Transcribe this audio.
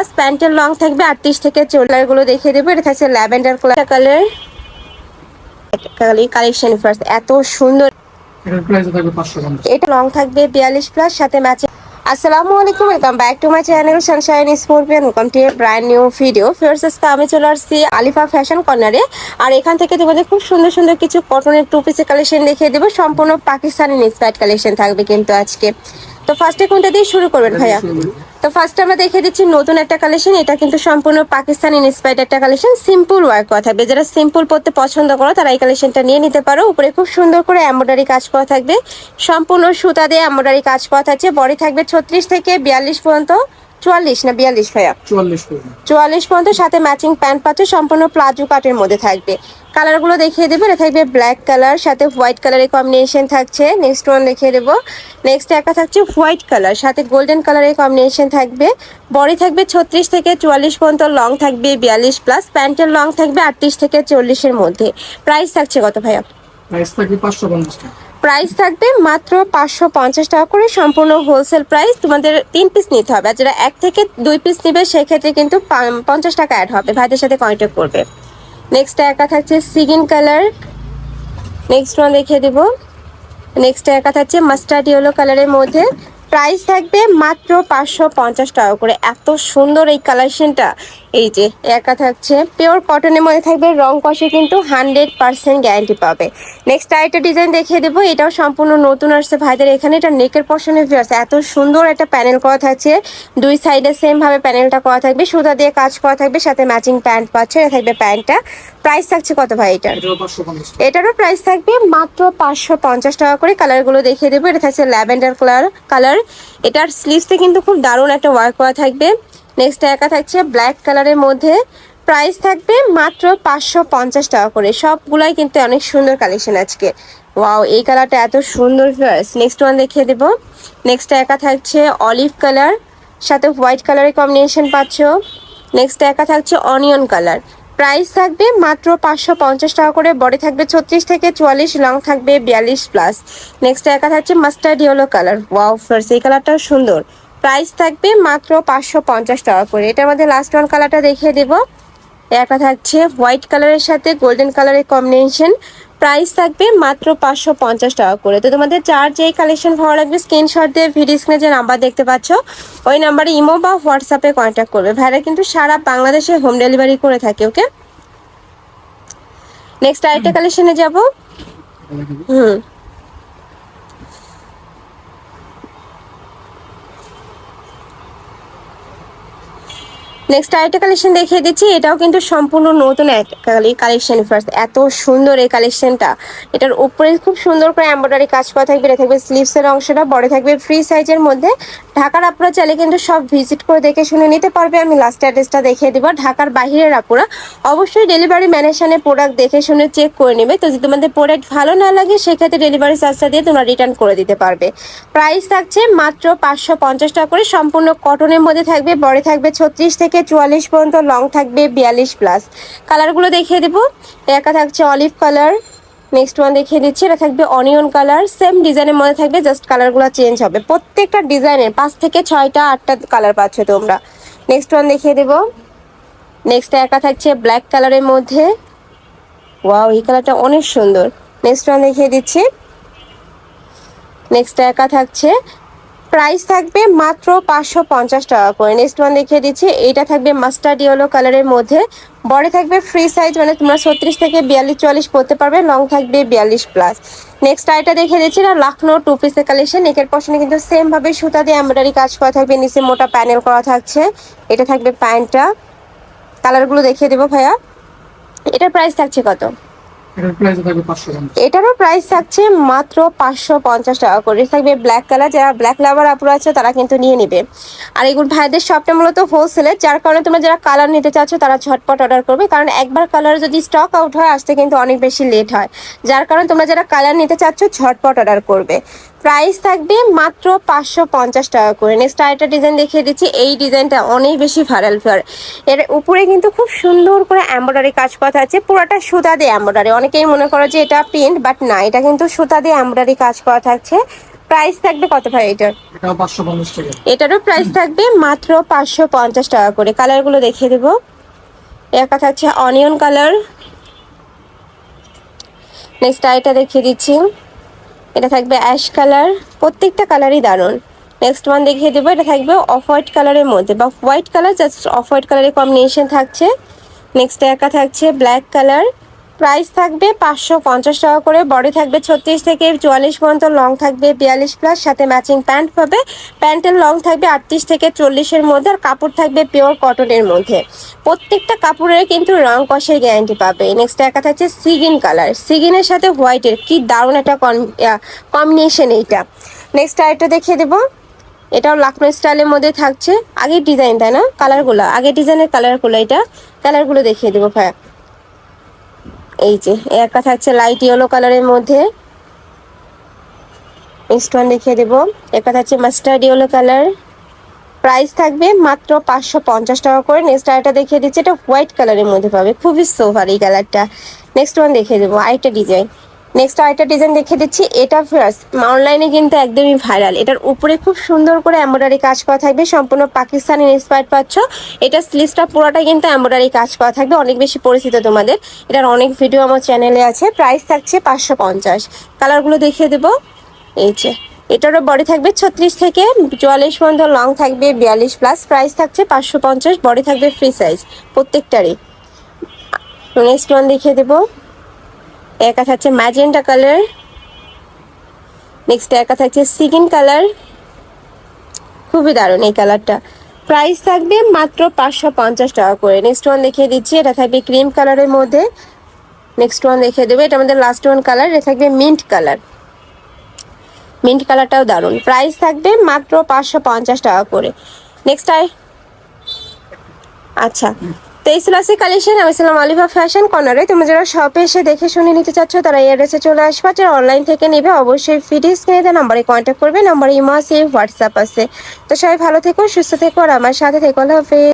Plus প্যান্টের long থাকবে আটত্রিশ থেকে চোলারগুলো দেখিয়ে দেবো। এটা থাকছে lavender colour colour collection first এত সুন্দর। এটা লং থাকবে বিয়াল্লিশ প্লাস সাথে ম্যাচিং আসসালামু আলাইকুম welcome back to my channel sunshine sportian welcome to brand new video first আজকে আমি চলে আসছি আলিফা ফ্যাশন কর্নারে আর এখান থেকে তোমাদের খুব সুন্দর সুন্দর কিছু কটনের টু পিসের কালেকশন দেখিয়ে দেবো। সম্পূর্ণ পাকিস্তানি ইন্সপায়ার্ড কালেকশন থাকবে কিন্তু আজকে। তো ফার্স্টে কোনটা দিয়ে শুরু করবেন ভাইয়া? তো ফার্স্টে আমরা দেখে দিচ্ছি নতুন একটা কালেকশন এটা কিন্তু সম্পূর্ণ পাকিস্তান ইন্সপায়ার্ড একটা কালেকশন সিম্পল ওয়ার্ক করা থাকবে। যারা সিম্পল পড়তে পছন্দ করো তারা এই কালেকশনটা নিয়ে নিতে পারো। উপরে খুব সুন্দর করে এমব্রয়ডারি কাজ করা থাকবে। সম্পূর্ণ সুতা দিয়ে এম্ব্রয়ডারি কাজ করা থাকছে। বডি থাকবে ছত্রিশ থেকে বিয়াল্লিশ পর্যন্ত। চুয়াল্লিশ না বিয়াল্লিশ ভাইয়া? চুয়াল্লিশ পর্যন্ত সাথে ম্যাচিং প্যান্ট পাচ্ছে সম্পূর্ণ প্লাজো কাটের মধ্যে থাকবে। কালারগুলো দেখিয়ে দেবো এটা থাকবে ব্ল্যাক কালার সাথে হোয়াইট কালারের কম্বিনেশন থাকছে। নেক্সট ওয়ান দেখিয়ে দেবো। নেক্সট একটা থাকছে হোয়াইট কালার সাথে গোল্ডেন কালারের কম্বিনেশন থাকবে। বডি থাকবে ছত্রিশ থেকে চুয়াল্লিশ পর্যন্ত লং থাকবে বিয়াল্লিশ প্লাস প্যান্টের লং থাকবে আটত্রিশ থেকে চল্লিশের মধ্যে। প্রাইস থাকছে কত ভাইয়া? প্রাইস থাকবে পাঁচশো পঞ্চাশ টাকা। প্রাইস থাকবে মাত্র পাঁচশো পঞ্চাশ টাকা করে সম্পূর্ণ হোলসেল প্রাইস তোমাদের তিন পিস নিতে হবে। আর যারা এক থেকে দুই পিস নেবে, সেক্ষেত্রে কিন্তু পঞ্চাশ টাকা অ্যাড হবে। ভাইদের সাথে কন্ট্যাক্ট করবে। নেক্সট একা থাকছে সিগিন কালার নেক্সট ওয়ান দেখিয়ে দেবো। নেক্সট একা থাকছে মাস্টার্ড ইয়েলো কালারের মধ্যে। প্রাইস থাকবে মাত্র পাঁচশো পঞ্চাশ টাকা করে। এত সুন্দর এই কালেকশনটা এই যে, একা থাকছে। পিওর কটনের মধ্যে থাকবে, রং কষে কিন্তু হান্ড্রেড পার্সেন্ট গ্যারান্টি পাবে। নেক্সট আরেকটা ডিজাইন দেখিয়ে দেবো। এটাও সম্পূর্ণ নতুন আসছে ভাইদের এখানে। এটা নেকের পশনে আছে এত সুন্দর একটা প্যানেল করা থাকছে। দুই সাইডে সেমভাবে প্যানেলটা করা থাকবে। সুতা দিয়ে কাজ করা থাকবে, সাথে ম্যাচিং প্যান্ট পাচ্ছে। এটা থাকবে প্যান্টটা প্রাইস থাকছে কত ভাই এটার? এটারও প্রাইস থাকবে মাত্র পাঁচশো পঞ্চাশ টাকা করে কালারগুলো দেখিয়ে দেবো। এটা থাকছে ল্যাভেন্ডার কালার কালার এটার স্লিভসে কিন্তু খুব দারুণ একটা ওয়ার্ক করা থাকবে। নেক্সট একা থাকছে ব্ল্যাক কালারের মধ্যে। প্রাইস থাকবে মাত্র পাঁচশো পঞ্চাশ টাকা করে। সবগুলাই কিন্তু অনেক সুন্দর কালেকশন আজকে। ওয়াও এই কালারটা এত সুন্দর নেক্সট ওয়ান দেখিয়ে দেবো। নেক্সট একা থাকছে অলিভ কালার সাথে হোয়াইট কালারের কম্বিনেশন পাচ্ছ। নেক্সট একা থাকছে অনিয়ন কালার প্রাইস থাকবে মাত্র পাঁচশো পঞ্চাশ টাকা করে, বডি থাকবে ছত্রিশ থেকে চুয়াল্লিশ, লং থাকবে বিয়াল্লিশ প্লাস। নেক্সট একা থাকছে mustard yellow colour wow first এই কালারটাও সুন্দর। প্রাইস থাকবে মাত্র পাঁচশো পঞ্চাশ টাকা করে। এটার মধ্যে লাস্ট ওয়ান কালারটা দেখিয়ে দেবো। একা থাকছে হোয়াইট কালারের সাথে গোল্ডেন কালারের কম্বিনেশন প্রাইস থাকবে মাত্র পাঁচশো পঞ্চাশ টাকা করে। তো তোমাদের চার যেই কালেকশন ভালো লাগবে স্ক্রিনশট দিয়ে ভিডিও স্ক্রিনে যে নাম্বার দেখতে পাচ্ছ, ওই নাম্বারে ইমো বা হোয়াটসঅ্যাপে কন্ট্যাক্ট করবে। ভাইরা কিন্তু সারা বাংলাদেশে হোম ডেলিভারি করে থাকে ওকে নেক্সট আরেকটা কালেকশনে যাব। হুম। নেক্সট আরেকটা কালেকশন দেখিয়ে দিচ্ছি। এটাও কিন্তু সম্পূর্ণ নতুন কালেকশন ফার্স্ট এত সুন্দর এই কালেকশনটা এটার উপরে খুব সুন্দর করে এমব্রয়ডারি কাজ করা থাকবে। এটা থাকবে স্লিভসের অংশটা, বড় থাকবে ফ্রি সাইজের মধ্যে। ঢাকার আপুরা চাইলে কিন্তু সব ভিজিট করে দেখে শুনে নিতে পারবে। আমি লাস্ট অ্যাড্রেসটা দেখিয়ে দেবো। ঢাকার বাহিরের আপুরা অবশ্যই ডেলিভারি ম্যানেশনে প্রোডাক্ট দেখে শুনে চেক করে নেবে। তো যদি তোমাদের প্রোডাক্ট ভালো না লাগে, সেক্ষেত্রে ডেলিভারি চার্জটা দিয়ে তোমরা রিটার্ন করে দিতে পারবে। প্রাইস থাকছে মাত্র পাঁচশো পঞ্চাশ টাকা করে। সম্পূর্ণ কটনের মধ্যে থাকবে, বড় থাকবে ছত্রিশ থেকে চুয়াল্লিশ পর্যন্ত লং থাকবে বিয়াল্লিশ প্লাস কালারগুলো দেখিয়ে দেবো। একা থাকছে অলিভ কালার নেক্সট ওয়ান দেখিয়ে দিচ্ছি, এটা থাকবে অনিয়ন কালার সেম ডিজাইনের মধ্যে থাকবে জাস্ট কালারগুলো চেঞ্জ হবে। প্রত্যেকটা ডিজাইনের পাঁচ থেকে ছয়টা, আটটা কালার পাচ্ছ তোমরা। নেক্সট ওয়ান দেখিয়ে দেবো। নেক্সট একা থাকছে ব্ল্যাক কালারের মধ্যে। ওয়াও এই কালারটা অনেক সুন্দর। নেক্সট ওয়ান দেখিয়ে দিচ্ছি। নেক্সট একা থাকছে প্রাইস থাকবে মাত্র পাঁচশো পঞ্চাশ টাকা করে। নেক্সট ওয়ান দেখিয়ে দিচ্ছি। এইটা থাকবে মাস্টার্ড ইয়েলো কালারের মধ্যে। বড় থাকবে ফ্রি সাইজ মানে তোমরা ছত্রিশ থেকে বিয়াল্লিশ চুয়াল্লিশ পড়তে পারবে। লং থাকবে বিয়াল্লিশ প্লাস নেক্সট আইটা দেখে দিচ্ছি না লাখনৌ টু পিসের কালেকশন একের পশনে কিন্তু সেমভাবে সুতা দিয়ে এমব্রয়ডারি কাজ করা থাকবে। নিচে মোটা প্যানেল করা থাকছে। এটা থাকবে প্যান্টটা কালারগুলো দেখিয়ে দেবো ভাইয়া। এটার প্রাইস থাকছে কত? এটারও প্রাইস থাকছে মাত্র পাঁচশো পঞ্চাশ টাকা করে। থাকবে ব্ল্যাক কালার যারা ব্ল্যাক লাভার আপুরা আছে, তারা কিন্তু নিয়ে নিবে। আর এগুলো ভাইদের শপটা মূলত হোলসেলে যার কারণে তোমরা যারা কালার নিতে চাচ্ছ, তারা ঝটপট অর্ডার করবে। কারণ একবার কালার যদি স্টক আউট হয়, আসতে কিন্তু অনেক বেশি লেট হয়। যার কারণে তোমরা যারা কালার নিতে চাচ্ছ, ঝটপট অর্ডার করবে। প্রাইস থাকবে মাত্র পাঁচশো পঞ্চাশ টাকা করে। নেক্সট আরেকটা ডিজাইন দেখিয়ে দিচ্ছি। এই ডিজাইনটা অনেক বেশি ভাইরাল ফেয়ার এর উপরে কিন্তু খুব সুন্দর করে এম্ব্রয়ডারি কাজ করা আছে। পুরোটা সুতা দিয়ে এম্ব্রয়ডারি অনেকেই মনে করো যে এটা প্রিন্ট বাট না এটা কিন্তু সুতা দিয়ে এম্ব্রয়ডারি কাজ করা থাকছে। প্রাইস থাকবে কত ভাই এটার এটারও প্রাইস থাকবে মাত্র পাঁচশো পঞ্চাশ টাকা করে। কালারগুলো দেখিয়ে দেবো। একা থাকছে অনিয়ন কালার নেক্সট আইটা দেখিয়ে দিচ্ছি। এটা থাকবে অ্যাশ কালার প্রত্যেকটা কালারই দারুণ। নেক্সট ওয়ান দেখিয়ে দেবো। এটা থাকবে অফ হোয়াইট কালারের মধ্যে। বা white colour just off white কালারের কম্বিনেশন থাকছে। নেক্সট একা থাকছে ব্ল্যাক কালার প্রাইস থাকবে পাঁচশো পঞ্চাশ টাকা করে বডি থাকবে ছত্রিশ থেকে চুয়াল্লিশ পর্যন্ত লং থাকবে বিয়াল্লিশ প্লাস সাথে ম্যাচিং প্যান্ট পাবে। প্যান্টের লং থাকবে আটত্রিশ থেকে চল্লিশের মধ্যে আর কাপড় থাকবে পিওর কটনের মধ্যে। প্রত্যেকটা কাপড়ের কিন্তু রং কষের গ্যারান্টি পাবে। নেক্সট একা থাকছে সিগিন কালার সিগিনের সাথে হোয়াইটের কি দারুণ একটা কম্বিনেশন এইটা। নেক্সট আরেকটা দেখিয়ে দেবো। এটাও লাকনো স্টাইলের মধ্যে থাকছে। আগের ডিজাইন তাই না? কালারগুলো আগের ডিজাইনের কালারগুলো এটা। কালারগুলো দেখিয়ে দেবো ভাইয়া। এই যে একটা থাকছে লাইট ইয়েলো কালারের মধ্যে। নেক্সট ওয়ান দেখিয়ে দেবো। একটা থাকছে মাস্টার্ড ইয়েলো কালার প্রাইস থাকবে মাত্র পাঁচশো পঞ্চাশ টাকা করে। নেক্সট আরেকটা দেখিয়ে দিচ্ছে, এটা হোয়াইট কালারের মধ্যে পাবে। খুবই সোভার এই কালারটা নেক্সট ওয়ান দেখিয়ে দেবো, আরেকটা ডিজাইন নেক্সট আরেকটা ডিজাইন দেখে দিচ্ছি। এটা ফার্স্ট অনলাইনে কিন্তু একদমই ভাইরাল এটার উপরে খুব সুন্দর করে এমব্রয়ডারি কাজ করা থাকবে। সম্পূর্ণ পাকিস্তানি ইন্সপায়ার্ড পাচ্ছ। এটা স্লিভসটা পুরোটা কিন্তু এমব্রয়ডারি কাজ করা থাকবে। অনেক বেশি পরিচিত তোমাদের। এটার অনেক ভিডিও আমার চ্যানেলে আছে। প্রাইস থাকছে পাঁচশো পঞ্চাশ। কালারগুলো দেখিয়ে দেবো। এই যে, এটারও বডি থাকবে ছত্রিশ থেকে চুয়াল্লিশ পর্যন্ত লং থাকবে, বিয়াল্লিশ প্লাস প্রাইস থাকছে পাঁচশো পঞ্চাশ। বডি থাকবে ফ্রি সাইজ প্রত্যেকটারই। নেক্সট ওয়ান দেখিয়ে দেবো। একা থাকছে ম্যাজেন্টা কালার নেক্সট একা থাকছে সিগিন কালার। খুবই দারুণ এই কালারটা। প্রাইস থাকবে মাত্র পাঁচশো পঞ্চাশ টাকা করে। নেক্সট ওয়ান দেখিয়ে দিচ্ছি, এটা থাকবে ক্রিম কালারের মধ্যে। নেক্সট ওয়ান দেখিয়ে দেবে, এটা আমাদের লাস্ট ওয়ান কালার, এটা থাকবে মিন্ট কালার। মিন্ট কালারটাও দারুণ। প্রাইস থাকবে মাত্র পাঁচশো পঞ্চাশ টাকা করে। নেক্সট আই আচ্ছা তেইশ লাসি কালেকশন আমি ছিলাম অলিভা ফ্যাশন কর্নারে। তুমি যারা শপে এসে দেখে শুনে নিতে চাচ্ছ, তারা এই অ্যাড্রেসে চলে আসবে। যারা অনলাইন থেকে নেবে, অবশ্যই ফিডি স্ক্রিনে দেয় নাম্বারে কন্ট্যাক্ট করবে। নাম্বারে ইমো আছে হোয়াটসঅ্যাপ আছে। তো সবাই ভালো থেকো, সুস্থ থেকো, আর আমার সাথে থেকো, আল্লাহ হাফেজ।